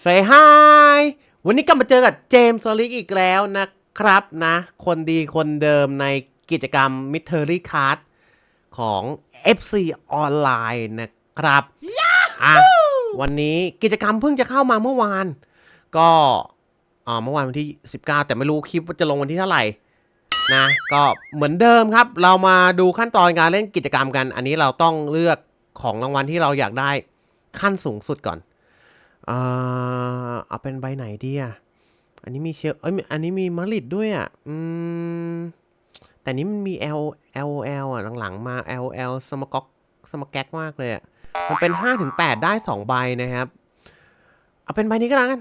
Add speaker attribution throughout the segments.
Speaker 1: เซฮายวันนี้ก็มาเจอกับเจมส์ลิกอีกแล้วนะครับนะ คนดีคนเดิมในกิจกรรม m y t e r y Card ของ FC ออนไลน์นะครับอะวันนี้กิจกรรมเพิ่งจะเข้ามาเมื่อวาน ก็อ่าเมื่อวานวันที่ 19 แต่ไม่รู้คลิปว่าจะลงวันที่เท่าไหร่นะก็เหมือนเดิมครับ เรามาดูขั้นตอนการเล่นกิจกรรมกัน อันนี้เราต้องเลือกของรางวัลที่เราอยากได้ขั้นสูงสุดก่อน อ่อเอาเป็นใบไหนดีอะ อันนี้มีเชลเอ้ยอันนี้มีมาริดด้วยอะ อืม แต่นี้มันมี L L L อะ หลังๆ มา L L สมก๊อกสมแก๊กมากเลยอะ มันเป็น5ถึง8ได้ 2 ใบนะครับ เอาเป็นใบนี้ก็แล้วกัน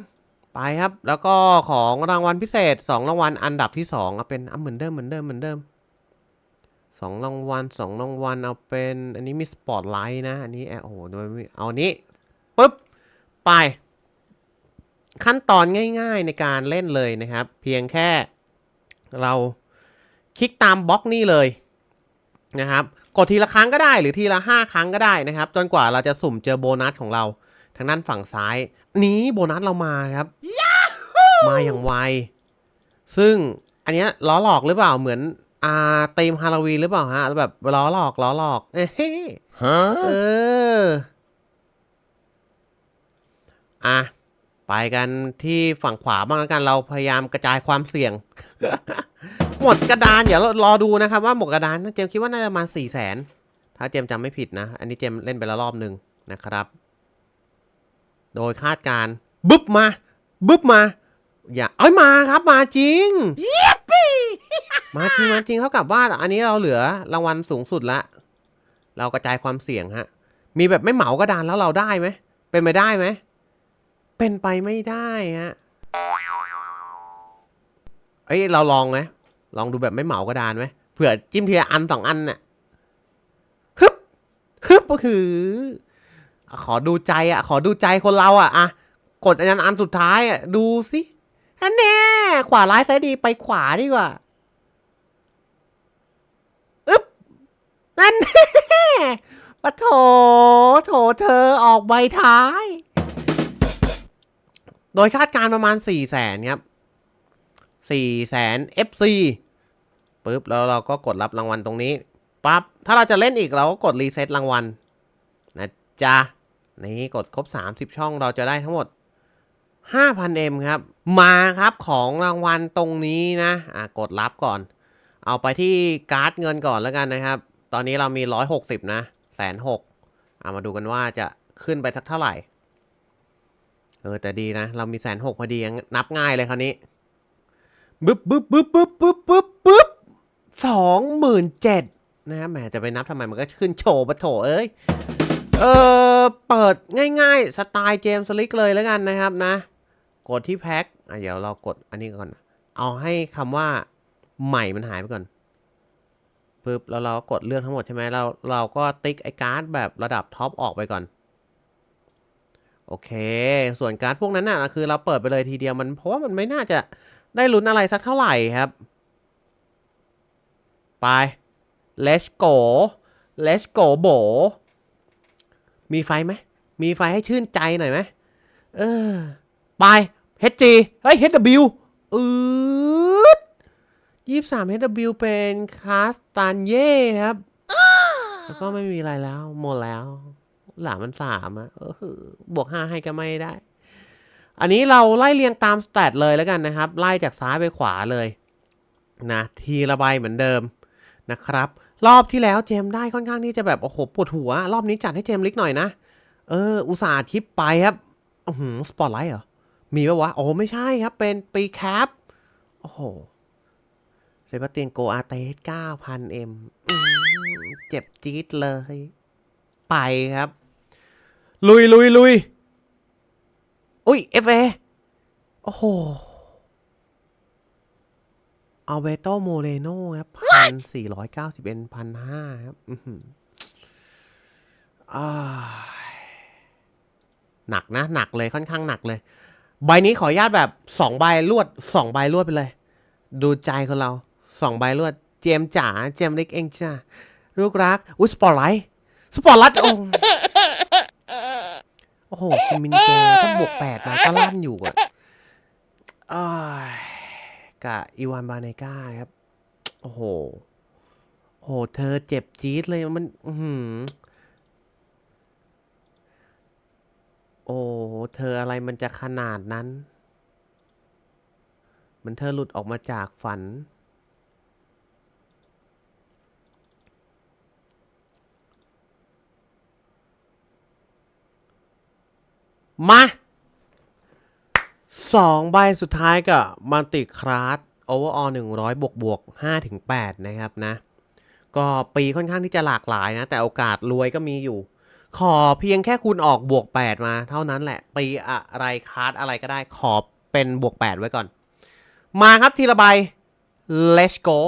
Speaker 1: ไปครับ แล้วก็ของรางวัลพิเศษ 2 รางวัลอันดับที่ 2 เอาเป็นเอาเหมือนเดิมเหมือนเดิมเหมือนเดิม2รางวัล2รางวัลเอาเป็น อันนี้มีสปอตไลท์นะ อันนี้แอโอ้โหโดยเอาอันนี้ปุ๊บ ไป ขั้นตอนง่าย ๆในการเล่นเลยนะครับ เพียงแค่เราคลิกตามบล็อกนี่เลยนะครับ กดทีละครั้งก็ได้หรือทีละ 5 ครั้งก็ได้นะครับ จนกว่าเราจะสุ่มเจอโบนัสของเรา ทางด้านฝั่งซ้าย นี้โบนัสเรามาครับมาอย่างไว ซึ่งอันเนี้ยล้อหลอกหรือเปล่าเหมือนอ่าเตมฮาโลวีนหรือเปล่าฮะแบบล้อหลอกล้อหลอกเอ้ยเออ อะไปกันที่ฝั่งขวาบ้างแล้วกันเราพยายามกระจายความเสี่ยง หมดกระดานเดี๋ยวเรารอดูนะครับว่าหมดกระดานนะเจมส์คิดว่าน่าจะมาสี่แสนถ้าเจมส์จำไม่ผิดนะ อันนี้เจมส์เล่นไปแล้วรอบหนึ่งนะครับ โดยคาดการณ์บึ๊บมา บึ๊บมา อย่าเอ้ยมาครับมาจริงมาจริงมาจริงเท่ากับว่าอันนี้เราเหลือรางวัลสูงสุดละ เรากระจายความเสี่ยงฮะ มีแบบไม่เหมากระดานแล้วเราได้ไหมเป็นไปได้ไหม เป็นไปไม่ได้ฮะเอ้ยเราลองไหมลองดูแบบไม่เหมากระดานไหมเผื่อจิ้มทีละอันสองอันน่ะฮึบฮึบก็คือ ขอดูใจอะ ขอดูใจคนเราอะอะกดอันนั้นอันสุดท้ายอะ ดูสิอันแน่ขวาร้ายซ้ายดีไปขวาดีกว่าอึ๊บนั่นแน่ปะโถโถเธอออกใบท้าย โดยคาดการประมาณ 4 0 0แสนครับ4 0 0แสน FC ปุ๊บแล้วเราก็กดรับรางวัลตรงนี้ปั๊บถ้าเราจะเล่นอีกเราก็กดรีเซ็ตรางวัลนะจ๊ะนี่กดครบ 30 ช่องเราจะได้ทั้งหมด 5,000M ครับ มาครับของรางวัลตรงนี้นะอะกดรับก่อน เอาไปที่การ์ดเงินก่อนแล้วกันนะครับ ตอนนี้เรามี 160 นะแสนหกเอามาดูกันว่าจะขึ้นไปสักเท่าไหร่ เออแต่ดีนะ เรามีแสนหกพอดียังนับง่ายเลยคราวนี้บึ๊บบึ๊บบึ๊บบึ๊บบึ๊บบึ๊บบึ๊บสองหมื่นเจ็ดนะฮะแหมจะไปนับทำไมมันก็ขึ้นโชว์ปะโถเอ้ยเออเปิดง่ายๆ สไตล์เจมส์ลิกเลยแล้วกันนะครับนะ กดที่แพ็คอะเดี๋ยวเรากดอันนี้ก่อน เอาให้คำว่าใหม่มันหายไปก่อนปึ๊บแล้วเราก็กดเลือกทั้งหมดใช่ไหมเราเราก็ติ๊กไอ้การ์ดแบบระดับท็อปออกไปก่อน โอเค ส่วนการ์ดพวกนั้นน่ะคือเราเปิดไปเลยทีเดียวมันเพราะว่ามันไม่น่าจะได้ลุ้นอะไรสักเท่าไหร่ครับ ไป let's go let's go โบ มีไฟไหม มีไฟให้ชื่นใจหน่อยไหมเออ ไป HG เฮ้ย HW อืดยี่สาม HW เป็นคาสตันเย่ครับ แล้วก็ไม่มีอะไรแล้ว หมดแล้ว หลามันสามอะเออบวกห้าให้ก็ไม่ได้ อันนี้เราไล่เรียงตามสแตทเลยแล้วกันนะครับ ไล่จากซ้ายไปขวาเลยนะทีละใบเหมือนเดิมนะครับ รอบที่แล้วเจมได้ค่อนข้างที่จะแบบโอ้โหปวดหัว รอบนี้จัดให้เจมลิกหน่อยนะ เออ อุตส่าห์ทิปไปครับอือหือสปอตไลท์เหรอ มีปะวะ โอ้ไม่ใช่ครับ เป็นปีแคปโอ้โหเซบาเตียนโกอาเตส9,000 M อืมเจ็บจี๊ดเลย ไปครับ ลุยลุยลุยอุ้ย FA โอ้โหอัลเบโตโมเรโนครับพันสี่ร้อยเก้าสิบเอ็นพันห้าครับอื้อหืออ่าหนักนะ หนักเลยค่อนข้างหนักเลย ใบนี้ขออนุญาตแบบสองใบรวดสองใบรวดไปเลย ดูใจคนเราสองใบรวด เจมส์จ๋าเจมส์เล็กเองจ้าลูกรัก อุ้ยสปอร์ตไลท์สปอร์ตไลท์โอ้ โอ้โหคิมมินเจถ้าบวกแปดมาก็ลั่นอยู่อะกะอีวานบาเนก้าครับ โอ้โหโอ้โหเธอเจ็บจี๊ดเลยมัน อือหือโอ้โหเธออะไรมันจะขนาดนั้นเหมันเธอหลุดออกมาจากฝัน มาสองใบสุดท้ายกับมัลติคลาสโอเวอร์ออลหนึ่งร้อยบวกบวกห้าถึงแปดนะครับนะ ก็ปีค่อนข้างที่จะหลากหลายนะ แต่โอกาสรวยก็มีอยู่ ขอเพียงแค่คุณออกบวก 8 มาเท่านั้นแหละ ปีอะไรคาร์ดอะไรก็ได้ขอเป็นบวก 8 ไว้ก่อน มาครับทีละใบ let's go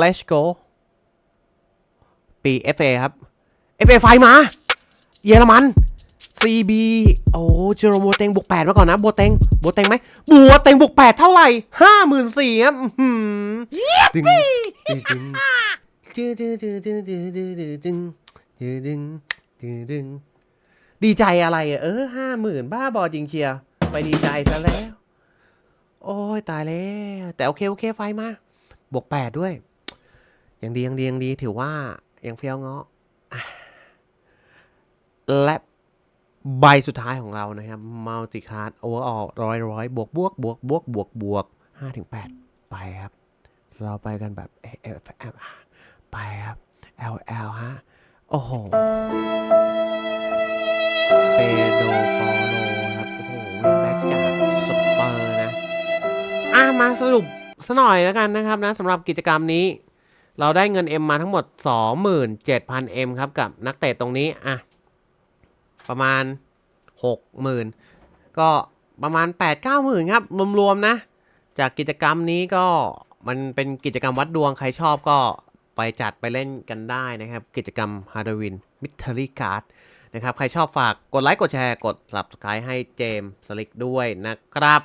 Speaker 1: let's go ปี FA ครับ FA ไฟมา เยอรมัน CB โอ้เจอโรโบเตงบวก8มาก่อนนะโบเตงโบเตงไหมบัวเตงบวก8เท่าไหร่54,000ครับอื้อหือดึงดึงดึงดึงดึงดึงดึงดึงดึงดึงดึงดึงดึงดึงดึงดีใจอะไรอะเออห้าหมื่นบ้าบอจริงเชียร์ไปดีใจซะแล้ว โอ้ยตายแล้ว แต่โอเคโอเคไฟมาบวกแปดด้วยยังดียังดียังดีถือว่ายังเฟี้ยวเงาะอะและ ใบสุดท้ายของเรานะครับมัลติคาร์ดโอเวอร์ออร้อยร้อยบวกบวกบวกบวกบวกบวกห้าถึงแปดไปครับ เราไปกันแบบเอฟเอฟไปครับ L L ฮะ โอ้โห เปโดปอโลครับ โอ้โหวิงแบ็กจากสเปอร์นะ อะ มาสรุปสหน่อยแล้วกันนะครับนะสำหรับกิจกรรมนี้ เราได้เงิน M มาทั้งหมด 27,000 M ครับ กับนักเตะตรงนี้ อะ ประมาณ 60,000 ก็ประมาณ 8-9หมื่นครับรวมๆนะ จากกิจกรรมนี้ก็มันเป็นกิจกรรมวัดดวงใครชอบก็ไปจัดไปเล่นกันได้นะครับ กิจกรรมฮาร์ดวินมิทเทอรี่การ์ดนะครับ ใครชอบฝากกดไลค์ กดแชร์ กด subscribe ให้เจมส์สลิกด้วยนะครับ